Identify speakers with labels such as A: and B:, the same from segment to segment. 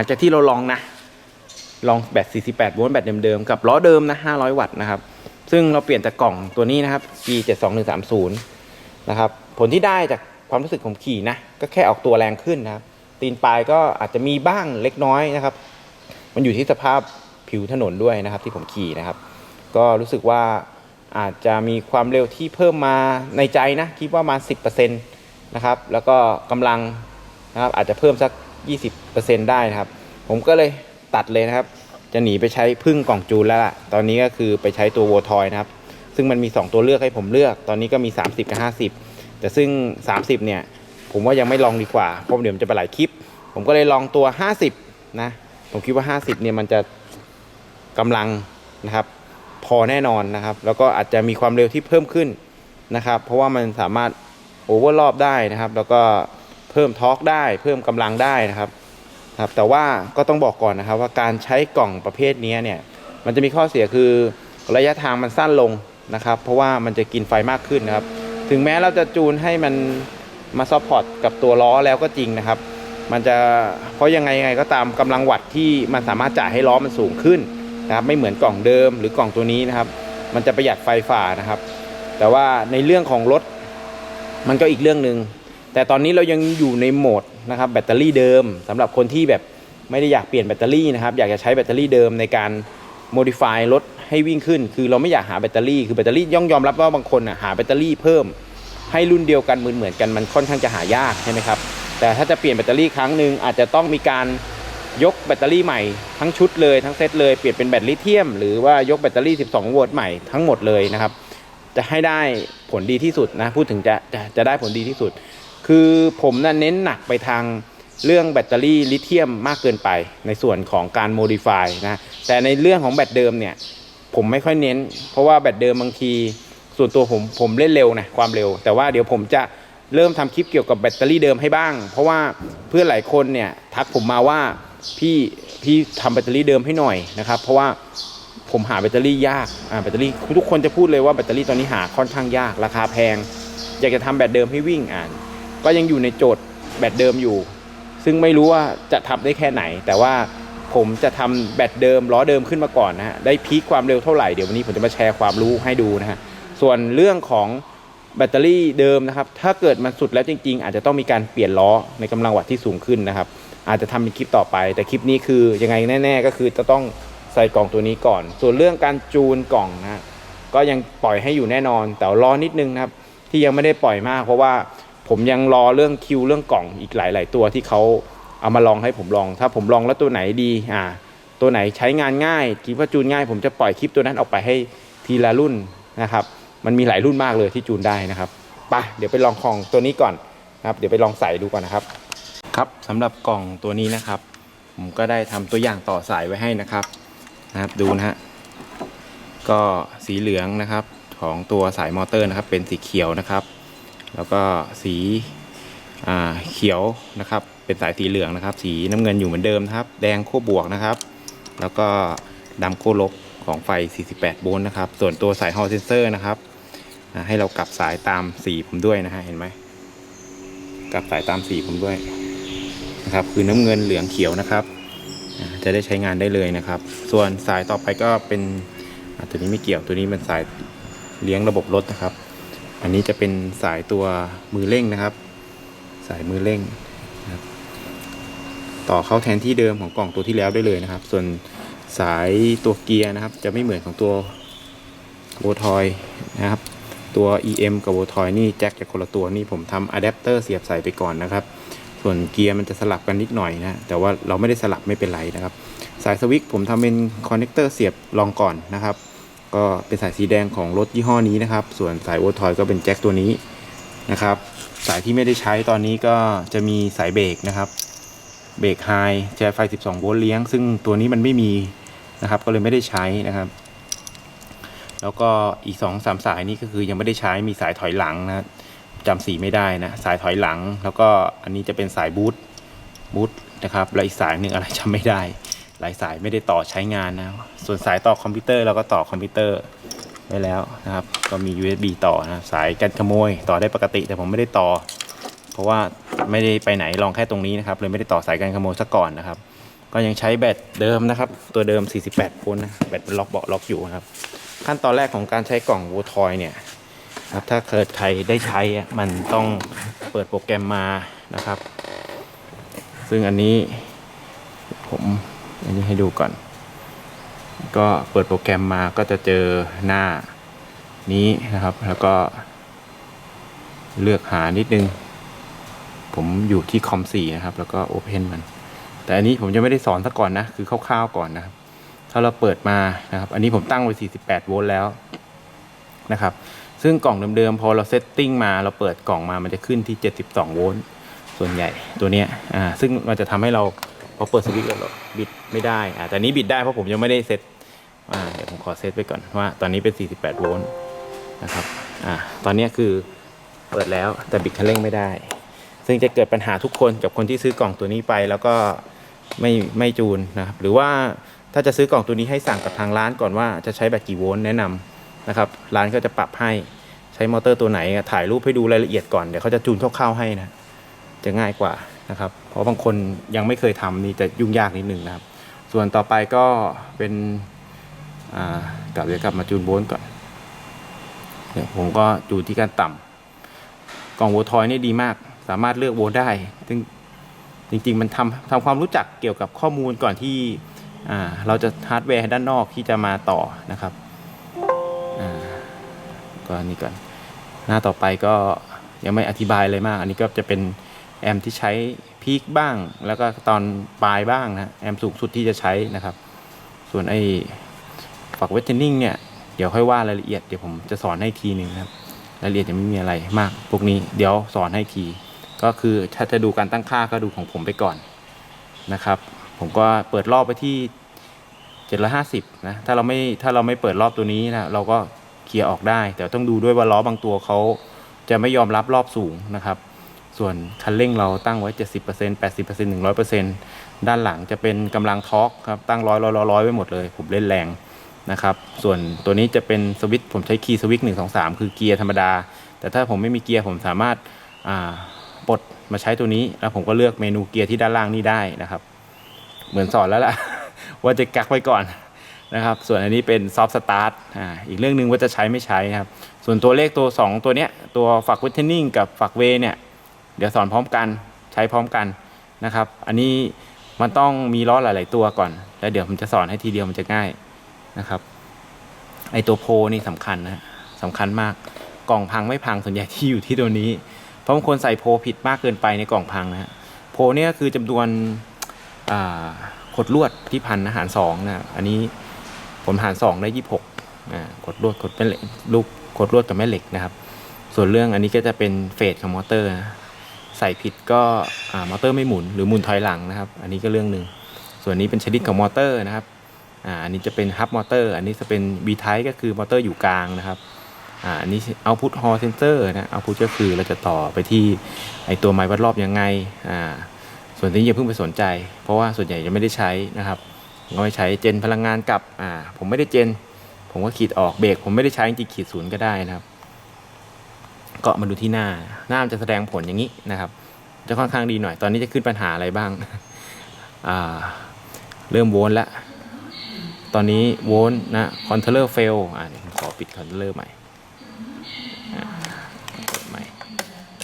A: ลังจากที่เราลองนะ ลองแบต 48 โวลต์แบตเดิมๆ กับล้อเดิมนะ 500 วัตต์นะครับ ซึ่งเราเปลี่ยนจากกล่องตัวนี้นะครับ G72130 นะครับ ผลที่ได้จากความรู้สึกผมขี่นะ ก็แค่ออกตัวแรงขึ้นนะครับ ตีนปลายก็อาจจะมีบ้างเล็กน้อยนะครับ มันอยู่ที่สภาพผิวถนนด้วยนะครับ ที่ผมขี่นะครับ ก็รู้สึกว่าอาจจะมีความเร็วที่เพิ่มมาในใจนะ คิดว่าประมาณ10%นะครับ แล้วก็กำลังนะครับอาจจะเพิ่มสัก 20%ได้นะครับ ผมก็เลยตัดเลยนะครับ จะหนีไปใช้พึ่งกล่องจูนแล้วล่ะ ตอนนี้ก็คือไปใช้ตัวโวทอยนะครับ ซึ่งมันมี 2 ตัวเลือกให้ผมเลือก ตอนนี้ก็มี 30 กับ 50 แต่ซึ่ง 30 เนี่ย ผมว่ายังไม่ลองดีกว่า เพราะเดี๋ยวมันจะไปหลายคลิป ผมก็เลยลองตัว 50 นะ ผมคิดว่า 50 เนี่ยมันจะกำลังนะครับ พอแน่นอนนะครับ แล้วก็อาจจะมีความเร็วที่เพิ่มขึ้นนะครับ เพราะว่ามันสามารถโอเวอร์รอบได้นะครับ แล้วก็ พิ่มทอร์กได้ เพิ่มกำลังได้นะครับครับ แต่ว่าก็ต้องบอกก่อนนะครับว่าการใช้กล่องประเภทนี้เนี่ยมันจะมีข้อเสียคือระยะทางมันสั้นลงนะครับ เพราะว่ามันจะกินไฟมากขึ้นนะครับ ถึงแม้เราจะจูนให้มันมาซัพพอร์ตกับตัวล้อแล้วก็จริงนะครับ มันจะเพราะยังไงยังไงก็ตามกำลังวัตที่มันสามารถจ่ายให้ล้อมันสูงขึ้นนะครับ ไม่เหมือนกล่องเดิมหรือกล่องตัวนี้นะครับ มันจะประหยัดไฟฝ่านะครับ แต่ว่าในเรื่องของรถมันก็อีกเรื่องหนึ่ง แต่ตอนนี้เรายังอยู่ในโหมดนะครับแบตเตอรี่เดิมสำหรับคนที่แบบไม่ได้อยากเปลี่ยนแบตเตอรี่นะครับอยากจะใช้แบตเตอรี่เดิมในการ modify รถให้วิ่งขึ้น คือเราไม่อยากหาแบตเตอรี่คือแบตเตอรี่ย่อมยอมรับว่าบางคนอะหาแบตเตอรี่เพิ่มให้รุ่นเดียวกันเหมือนเหมือนกันมันค่อนข้างจะหายากใช่ไหมครับแต่ถ้าจะเปลี่ยนแบตเตอรี่ครั้งหนึ่งอาจจะต้องมีการยกแบตเตอรี่ใหม่ทั้งชุดเลยทั้งเซตเลยเปลี่ยนเป็นแบตลิเธียม หรือว่ายกแบตเตอรี่ 12 โวลต์ใหม่ทั้งหมดเลยนะครับจะให้ได้ผลดีที่สุดนะพูดถึงจะจะจะได้ผลดีที่สุด คือผมน่ะเน้นหนักไปทางเรื่องแบตเตอรี่ลิเธียมมากเกินไปในส่วนของการโมดิฟายนะ แต่ในเรื่องของแบตเดิมเนี่ย ผมไม่ค่อยเน้น เพราะว่าแบตเดิมบางที ส่วนตัวผมผมเล่นเร็วนะความเร็ว แต่ว่าเดี๋ยวผมจะเริ่มทำคลิปเกี่ยวกับแบตเตอรี่เดิมให้บ้าง เพราะว่าเพื่อนหลายคนเนี่ยทักผมมาว่าพี่พี่ทำแบตเตอรี่เดิมให้หน่อยนะครับ เพราะว่าผมหาแบตเตอรี่ยากอ่าแบตเตอรี่ทุกคนจะพูดเลยว่าแบตเตอรี่ตอนนี้หาค่อนข้างยากราคาแพง อยากจะทำแบตเดิมให้วิ่งอ่าน ก็ยังอยู่ในโจทย์แบตเดิมอยู่ ซึ่งไม่รู้ว่าจะทำได้แค่ไหน แต่ว่าผมจะทำแบตเดิมล้อเดิมขึ้นมาก่อนนะฮะได้พีคความเร็วเท่าไหร่เดี๋ยววันนี้ผมจะมาแชร์ความรู้ให้ดูนะฮะส่วนเรื่องของแบตเตอรี่เดิมนะครับ ถ้าเกิดมันสุดแล้วจริง ๆ อาจจะต้องมีการเปลี่ยนล้อในกำลังวัตต์ที่สูงขึ้นนะครับ อาจจะทำเป็นคลิปต่อไป แต่คลิปนี้คือยังไงแน่ ๆ ก็คือจะต้องใส่กล่องตัวนี้ก่อน ส่วนเรื่องการจูนกล่องนะฮะก็ยังปล่อยให้อยู่แน่นอนแต่รอนิดนึงนะครับที่ยังไม่ได้ปล่อยมาก เพราะว่า ผมยังรอเรื่องคิวเรื่องกล่องอีกหลาย ๆ ตัวที่เขาเอามาลองให้ผมลอง ถ้าผมลองแล้วตัวไหนดีอ่าตัวไหนใช้งานง่ายคิดว่าจูนง่าย ผมจะปล่อยคลิปตัวนั้นออกไปให้ทีละรุ่นนะครับ มันมีหลายรุ่นมากเลยที่จูนได้นะครับไปเดี๋ยวไปลองของตัวนี้ก่อนนะครับ เดี๋ยวไปลองใส่ดูก่อนนะครับ ครับสำหรับกล่องตัวนี้นะครับ ผมก็ได้ทำตัวอย่างต่อสายไว้ให้นะครับนะครับ ดูนะฮะก็สีเหลืองนะครับของตัวสายมอเตอร์นะครับ เป็นสีเขียวนะครับ แล้วก็สีอ่าเขียวนะครับ เป็นสายสีเหลืองนะครับ สีน้ำเงินอยู่เหมือนเดิมครับ แดงขั้วบวกนะครับ แล้วก็ดำขั้วลบของไฟ 48 โวลต์นะครับ ส่วนตัวสายฮอลเซนเซอร์นะครับ ให้เรากลับสายตามสีผมด้วยนะฮะ เห็นไหมกลับสายตามสีผมด้วยนะครับ คือน้ำเงินเหลืองเขียวนะครับ จะได้ใช้งานได้เลยนะครับ ส่วนสายต่อไปก็เป็นตัวนี้ไม่เกี่ยว ตัวนี้เป็นสายเลี้ยงระบบรถนะครับ อันนี้จะเป็นสายตัวมือเร่งนะครับ สายมือเร่งนะครับ ต่อเข้าแทนที่เดิมของกล่องตัวที่แล้วได้เลยนะครับ ส่วนสายตัวเกียร์นะครับ จะไม่เหมือนของตัวโบทอยนะครับ ตัว EM กับโบทอยนี่แจ็คจากคนละตัวนี่ผมทำอะแดปเตอร์เสียบใส่ไปก่อนนะครับ ส่วนเกียร์มันจะสลับกันนิดหน่อยนะ แต่ว่าเราไม่ได้สลับไม่เป็นไรนะครับ สายสวิตช์ผมทำเป็นคอนเนคเตอร์เสียบรองก่อนนะครับ ก็เป็นสายสีแดงของรถยี่ห้อนี้นะครับ ส่วนสายโอทอยก็เป็นแจ็คตัวนี้นะครับ สายที่ไม่ได้ใช้ตอนนี้ก็จะมีสายเบรกนะครับเบรกไฮใช้ไฟ 12 โวลต์เลี้ยง ซึ่งตัวนี้มันไม่มีนะครับ ก็เลยไม่ได้ใช้นะครับ แล้วก็อีก2อสามสายนี้ก็คือยังไม่ได้ใช้มีสายถอยหลังนะจำสีไม่ได้นะ สายถอยหลัง แล้วก็อันนี้จะเป็นสายบูทบูทนะครับ แล้วอีกสายหนึ่งอะไรจำไม่ได้ หลายสายไม่ได้ต่อใช้งานนะ ส่วนสายต่อคอมพิวเตอร์เราก็ต่อคอมพิวเตอร์ไว้แล้วนะครับ ก็มี USB ต่อนะสายกันขโมยต่อได้ปกติ แต่ผมไม่ได้ต่อ เพราะว่าไม่ได้ไปไหนลองแค่ตรงนี้นะครับเลยไม่ได้ต่อสายกันขโมยซะก่อนนะครับ ก็ยังใช้แบตเดิมนะครับ ตัวเดิม 48โวลต์นะแบตมันล็อกเบาะล็อกอยู่นะครับ ขั้นตอนแรกของการใช้กล่องโวทอยเนี่ยครับถ้าเกิดใครได้ใช้อะมันต้องเปิดโปรแกรมมานะครับ ซึ่งอันนี้ผม อันนี้ให้ดูก่อน ก็เปิดโปรแกรมมาก็จะเจอหน้านี้นะครับ แล้วก็เลือกหานิดนึง ผมอยู่ที่คอม4นะครับ แล้วก็โอเพนมัน แต่อันนี้ผมจะไม่ได้สอนซะก่อนนะ คือคร่าวๆก่อนนะครับ ถ้าเราเปิดมานะครับ อันนี้ผมตั้งไว้ 48 โวลต์แล้วนะครับ ซึ่งกล่องเดิมๆ พอเราเซตติ้งมา เราเปิดกล่องมา มันจะขึ้นที่ 72 โวลต์ ส่วนใหญ่ตัวเนี้ย อ่า ซึ่งมันจะทำให้เรา พอเปิดสวิตช์แล้วเราบิดไม่ได้อ่าแต่นี้บิดได้เพราะผมยังไม่ได้เซตอ่าเดี๋ยวผมขอเซตไว้ก่อนว่าตอนนี้เป็น 48 โวลต์นะครับอ่าตอนนี้คือเปิดแล้วแต่บิดคันเร่งไม่ได้ ซึ่งจะเกิดปัญหาทุกคนกับคนที่ซื้อกล่องตัวนี้ไปแล้วก็ไม่ไม่จูนนะครับหรือว่าถ้าจะซื้อกล่องตัวนี้ให้สั่งกับทางร้านก่อนว่าจะใช้แบตกี่โวลต์แนะนำนะครับร้านก็จะปรับให้ใช้มอเตอร์ตัวไหนถ่ายรูปให้ดูรายละเอียดก่อนเดี๋ยวเขาจะจูนคร่าวๆให้นะจะง่ายกว่า นะครับ เพราะบางคนยังไม่เคยทำนี่จะยุ่งยากนิดนึงนะครับ ส่วนต่อไปก็เป็นกลับเดี๋ยวกลับมาจูนโวลต์ก่อนเดี๋ยวผมก็จูนที่การต่ำกล่องโวทอยนี่ดีมาก สามารถเลือกโวลได้ ซึ่งจริง ๆ มันทำทำความรู้จักเกี่ยวกับข้อมูลก่อนที่เราจะฮาร์ดแวร์ด้านนอกที่จะมาต่อนะครับก็อันนี้ก่อน หน้าต่อไปก็ยังไม่อธิบายเลยมาก อันนี้ก็จะเป็น แอมที่ใช้พีคบ้าง แล้วก็ตอนปลายบ้างนะแอมสูงสุดที่จะใช้นะครับ ส่วนไอ้ฝักเวทเทนนิ่งเนี่ยเดี๋ยวค่อยว่ารายละเอียดเดี๋ยวผมจะสอนให้ทีหนึ่งนะครับรายละเอียดยังไม่มีอะไรมากพวกนี้เดี๋ยวสอนให้ที ก็คือถ้าจะดูการตั้งค่าก็ดูของผมไปก่อนนะครับ ผมก็เปิดรอบไปที่750นะถ้าเราไม่ถ้าเราไม่เปิดรอบตัวนี้นะเราก็เคลียร์ออกได้ แต่ต้องดูด้วยว่าล้อบางตัวเขาจะไม่ยอมรับรอบสูงนะครับ ส่วนคันเร่งเราตั้งไว้ 70% 80% 100%ด้านหลังจะเป็นกำลังทอร์กครับตั้งร้อยร้อยร้อยไว้หมดเลย ผมเล่นแรงนะครับส่วนตัวนี้จะเป็นสวิตช์ผมใช้คีย์สวิตช์หนึ่งสองสามคือเกียร์ธรรมดา แต่ถ้าผมไม่มีเกียร์ผมสามารถาปลดมาใช้ตัวนี้ แล้วผมก็เลือกเมนูเกียร์ที่ด้านล่างนี่ได้นะครับ เหมือนสอนแล้วล่ะ ว่าจะกักไว้ก่อนนะครับ ส่วนอันนี้เป็นซอฟต์สตาร์ทอีกเรื่องหนึ่งว่าจะใช้ไม่ใช้ครับ ส่วนตัวเลขตัว 2 ตัวเนี้ยตัวฝักวิทเทนนิ่งกับฝักเวเนี่ย เดี๋ยวสอนพร้อมกันใช้พร้อมกันนะครับ อันนี้มันต้องมีล้อหลาย ๆ ตัวก่อน แล้วเดี๋ยวผมจะสอนให้ทีเดียวมันจะง่ายนะครับไอตัวโพนี่สำคัญนะสำคัญมากกล่องพังไม่พังส่วนใหญ่ที่อยู่ที่ตัวนี้ เพราะบางคนใส่โพผิดมากเกินไปในกล่องพังนะฮะโพเนี่ยคือจำนวนขดลวดที่พันอาหารสองนะอันนี้ผมหารสองได้ยี่หกอ่าขดลวดขดแม่เหล็กลูกขดลวดกับแม่เหล็กนะครับ ส่วนเรื่องอันนี้ก็จะเป็นเฟสของมอเตอร์นะ ใส่ผิดก็มอเตอร์ไม่หมุนหรือหมุนถอยหลังนะครับ อันนี้ก็เรื่องหนึ่งส่วนนี้เป็นชนิดของมอเตอร์นะครับอันนี้จะเป็นฮับมอเตอร์อันนี้จะเป็น B type ก็คือมอเตอร์อยู่กลางนะครับอันนี้ output hall sensor นะ output ก็คือเราจะต่อไปที่ไอตัวไม้วัดรอบยังไงอ่าส่วนนี้อย่าเพิ่งไปสนใจ เพราะว่าส่วนใหญ่จะไม่ได้ใช้นะครับผมก็ไม่ใช้เจนพลังงานกลับอ่าผมไม่ได้เจน ผมก็ขีดออกเบรกผมไม่ได้ใช้จริงขีดศูนย์ก็ได้นะครับ ก็มาดูที่หน้า หน้ามันจะแสดงผลอย่างนี้นะครับ จะค่อนข้างดีหน่อย ตอนนี้จะขึ้นปัญหาอะไรบ้างาเริ่มโวลต์แล้ว ตอนนี้โวลต์นะคอนเทเลอร์เฟลอ่าเดี๋ยวผมขอปิดคอนเทเลอร์ใหม่ใหม่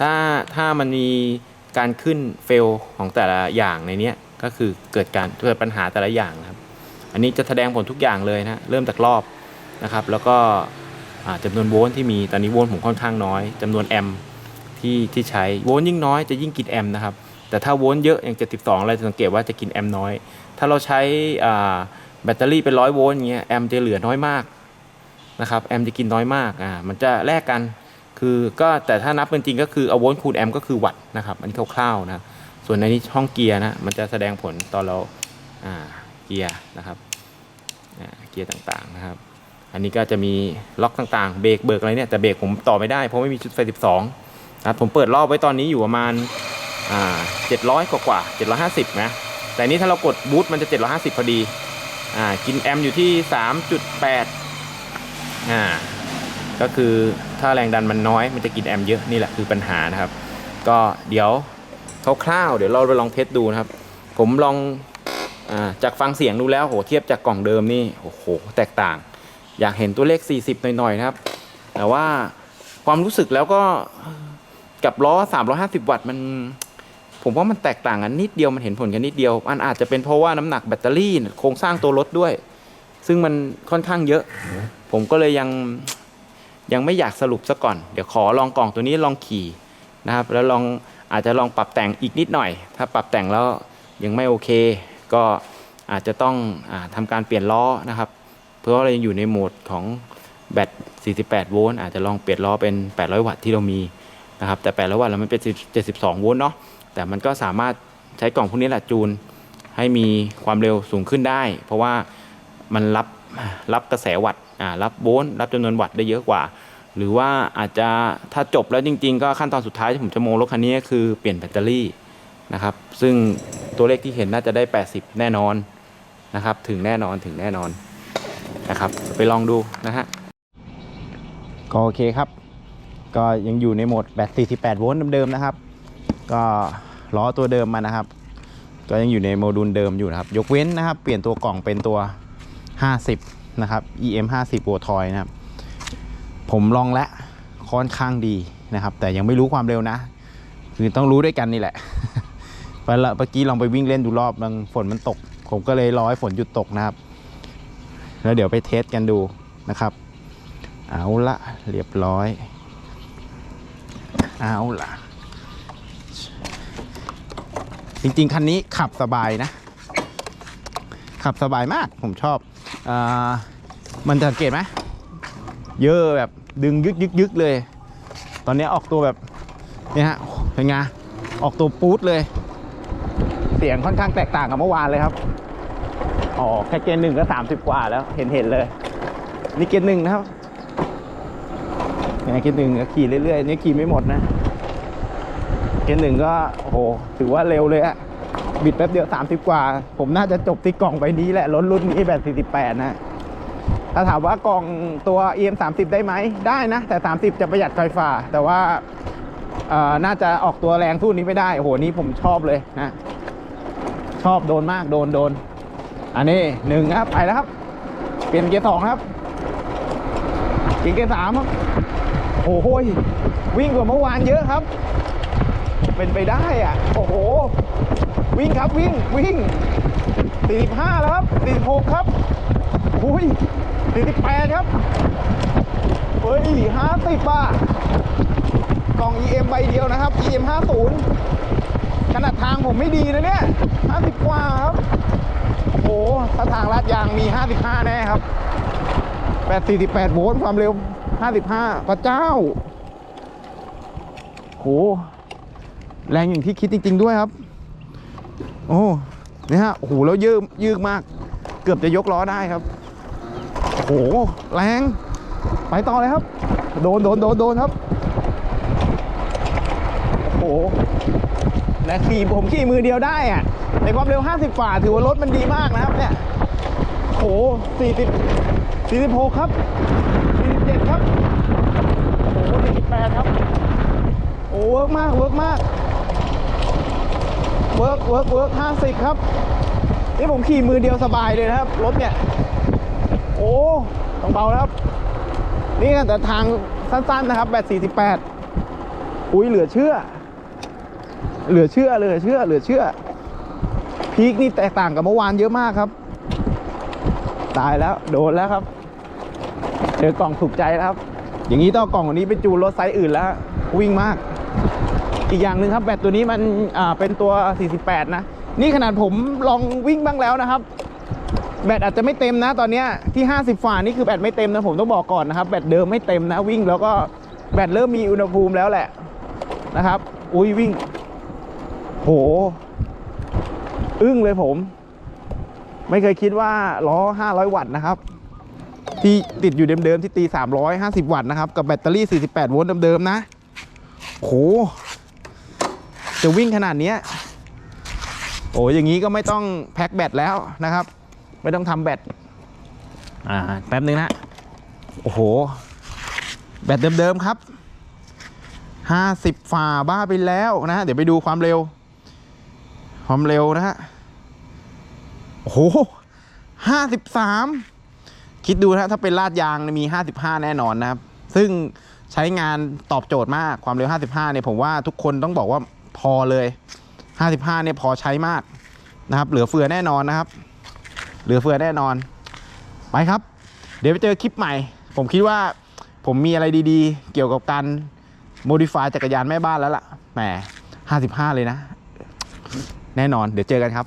A: ถ้าถ้ามันมีการขึ้นเฟลของแต่ละอย่างในนี้ก็คือเกิดการเกิดปัญหาแต่ละอย่างนะครับ อันนี้จะแสดงผลทุกอย่างเลยนะ เริ่มจากรอบนะครับ แล้วก็ อ่าจำนวนโวลต์ที่มีตอนนี้โวลต์ผมค่อนข้างน้อยจำนวนแอมป์ที่ที่ใช้โวลต์ยิ่งน้อยจะยิ่งกินแอมป์นะครับแต่ถ้าโวลต์เยอะอย่าง 72 อะไรจะสังเกตว่าจะกินแอมป์น้อย ถ้าเราใช้แบตเตอรี่เป็นร้อยโวลต์อย่างเงี้ยแอมป์จะเหลือน้อยมากนะครับแอมป์จะกินน้อยมากอ่ามันจะแลกกันคือก็แต่ถ้านับเป็นจริงก็คือเอาโวลต์คูณแอมป์ก็คือวัตต์นะครับอันนี้คร่าวๆนะส่วนในนี้ช่องเกียร์นะมันจะแสดงผลตอนเราอ่าเกียร์นะครับเกียร์ต่างๆนะครับ อันนี้ก็จะมีล็อกต่างๆ เบรกเบิกอะไรเนี่ยแต่เบรกผมต่อไม่ได้เพราะไม่มีชุดไฟ 12นะครับผมเปิดรอบไว้ตอนนี้อยู่ประมาณอ่า700 กว่ากว่า750 นะ แต่นี้ถ้าเรากดบูตมันจะ 750 พอดีอ่ากินแอมอยู่ที่ 3.8อ่าก็คือถ้าแรงดันมันน้อยมันจะกินแอมเยอะนี่แหละคือปัญหานะครับ ก็เดี๋ยวคร่าวๆเดี๋ยวเราไปลองเทสดูนะครับ ผมลองอ่าจากฟังเสียงดูแล้วโหเทียบจากกล่องเดิมนี่โอ้โหแตกต่าง อยากเห็นตัวเลข 40 หน่อยๆนะครับ แต่ว่าความรู้สึกแล้วก็กับล้อ 350 วัตต์มัน ผมว่ามันแตกต่างกันนิดเดียวมันเห็นผลกันนิดเดียวมันอาจจะเป็นเพราะว่าน้ำหนักแบตเตอรี่โครงสร้างตัวรถด้วย ซึ่งมันค่อนข้างเยอะ ผมก็เลยยังยังไม่อยากสรุปซะก่อน เดี๋ยวขอลองกล่องตัวนี้ลองขี่นะครับ แล้วลองอาจจะลองปรับแต่งอีกนิดหน่อย ถ้าปรับแต่งแล้วยังไม่โอเค ก็อาจจะต้องอาทำการเปลี่ยนล้อนะครับ เพราะว่าเรายังอยู่ในโหมดของแบต 48 โวลต์อาจจะลองเปลี่ยนล้อเป็น 800 วัตต์ที่เรามีนะครับแต่ 800 วัตต์แล้วมันเป็น 72 โวลต์เนาะแต่มันก็สามารถใช้กล่องพวกนี้แหละจูน ให้มีความเร็วสูงขึ้นได้ เพราะว่ามันรับรับกระแสวัตต์รับโวลต์รับจำนวนวัตต์ได้เยอะกว่า หรือว่าอาจจะถ้าจบแล้วจริง ๆ ก็ขั้นตอนสุดท้ายที่ผมจะโมรถคันนี้ก็คือเปลี่ยนแบตเตอรี่นะครับซึ่งตัวเลขที่เห็นน่าจะได้ 80 แน่นอนนะครับถึงแน่นอนถึงแน่นอน นะครับ ไปลองดูนะฮะ ก็โอเคครับ ก็ยังอยู่ในโหมดแบต48 โวลต์เดิมๆนะครับ ก็ล้อตัวเดิมมานะครับ ก็ยังอยู่ในโมดูลเดิมอยู่นะครับ ยกเว้นนะครับ เปลี่ยนตัวกล่องเป็นตัว 50 นะครับ EM 50 w o t o y นะครับ ผมลองแล้วค่อนข้างดีนะครับ แต่ยังไม่รู้ความเร็วนะ คือต้องรู้ด้วยกันนี่แหละเมื่อกี้ลองไปวิ่งเล่นดูรอบนึงฝนมันตก ผมก็เลยรอให้ฝนหยุดตกนะครับ แล้วเดี๋ยวไปเทสกันดูนะครับ เอาละเรียบร้อย เอาละจริง ๆ คันนี้ขับสบายนะ ขับสบายมากผมชอบอมันจะสังเกตไหมเยอะแบบดึงยึกยึกยึกเลย ตอนนี้ออกตัวแบบเนี่ยฮะเป็นไงออกตัวปู๊ดเลย เสียงค่อนข้างแตกต่างกับเมื่อวานเลยครับ อ๋อแค่เกณฑ์หนึ่งก็สามสิบกว่าแล้วเห็นเห็นเลย นี่เกณฑ์หนึ่งนะครับเนี่ยเกณฑ์หนึ่งก็ขี่เรื่อยๆนี่ขี่ไม่หมดนะ เกณฑ์หนึ่งก็โอ้โหถือว่าเร็วเลยอะบิดแป๊บเดียวสามสิบกว่า ผมน่าจะจบที่กล่องใบนี้แหละรถรุ่นนี้แบบสี่สิบแปดนะถ้าถามว่ากล่องตัว EM 30 ได้ไหมได้นะ แต่ 30 จะประหยัดไฟฟ้า แต่ว่าน่าจะออกตัวแรงสู้นี้ไม่ได้ โอ้โห นี่ผมชอบเลยนะ ชอบโดนมากโดนโดน อันนี้หนึ่งครับไปแล้วครับ เปลี่ยนเกียร์สองครับเปลี่ยนเกียร์สามครับโอ้โหวิ่งกว่าเมื่อวานเยอะครับ เป็นไปได้อะ โอ้โห วิ่งครับวิ่งวิ่ง45แล้วครับ46ครับอุ้ย48ครับเฮ้ย50ป่ะกล่อง EM ใบเดียวนะครับ EM 50ขนาดทางผมไม่ดีนะเนี่ย50กว่าครับ โอ้ถ้าทางลาดยางมี 55 แน่ครับ 8 48 โวลต์ความเร็ว 55 พระเจ้าโหแรงอย่างที่คิดจริง ๆ ด้วยครับ โอ้นี่ฮะโอ้โหแล้วยืดยืดมาก เกือบจะยกล้อได้ครับโอ้โหแรง ไปต่อเลยครับ โดนโดนโดนโดนครับโอ้โหและขี่ผมขี่มือเดียวได้อะ ในความเร็ว 50ฝ่าถือว่ารถมันดีมากนะครับเนี่ยโอ้โห40 46 ครับ 47 ครับโอ้โห48 ครับ โอ้เวิร์กมาก เวิร์กมาก เวิร์กเวิร์กเวิร์ก50 ครับ นี่ผมขี่มือเดียวสบายเลยนะครับ รถเนี่ย โอ้ต้องเบาแล้วครับ นี่แต่ทางสั้นๆนะครับแบต48 อุ้ยเหลือเชื่อ เหลือเชื่อ เหลือเชื่อ เหลือเชื่อ พีคนี่แตกต่างกับเมื่อวานเยอะมากครับ ตายแล้วโดนแล้วครับ เจอกล่องถูกใจแล้วครับ อย่างนี้ต้องกล่องอันนี้ไปจูนรถไซส์อื่นแล้ววิ่งมาก อีกอย่างหนึ่งครับแบตตัวนี้มันอ่าเป็นตัว 48 นะ นี่ขนาดผมลองวิ่งบ้างแล้วนะครับ แบตอาจจะไม่เต็มนะ ตอนนี้ที่ 50ฝ่านี่คือแบตไม่เต็มนะผมต้องบอกก่อนนะครับ แบตเดิมไม่เต็มนะ วิ่งแล้วก็แบตเริ่มมีอุณหภูมิแล้วแหละนะครับ อุ้ยวิ่ง โห อึ้งเลยผม ไม่เคยคิดว่าล้อ 500 วัตต์นะครับ ที่ติดอยู่เดิมๆที่ตี 350 วัตต์นะครับ กับแบตเตอรี่ 48 โวลต์เดิมๆนะโหจะวิ่งขนาดเนี้ยโอ้ยอย่างนี้ก็ไม่ต้องแพ็คแบตแล้วนะครับ ไม่ต้องทำแบตอ่าแป๊บนึงนะ โอ้โห แบตเดิมๆครับ 50 ฝ่าบ้าไปแล้วนะฮะเดี๋ยวไปดูความเร็ว ความเร็วนะฮะ โอ้โหห้าสิบสามคิดดูนะถ้าเป็นลาดยางมีห้าสิบห้าแน่นอนนะครับ ซึ่งใช้งานตอบโจทย์มากความเร็ว 55 เนี่ยผมว่าทุกคนต้องบอกว่าพอเลย 55 เนี่ยพอใช้มากนะครับ เหลือเฟือแน่นอนนะครับ เหลือเฟือแน่นอน ไปครับ เดี๋ยวไปเจอคลิปใหม่ ผมคิดว่าผมมีอะไรดีๆ เกี่ยวกับการโมดิฟายจักรยานแม่บ้านแล้วล่ะ แหม 55 เลยนะ แน่นอน เดี๋ยวเจอกันครับ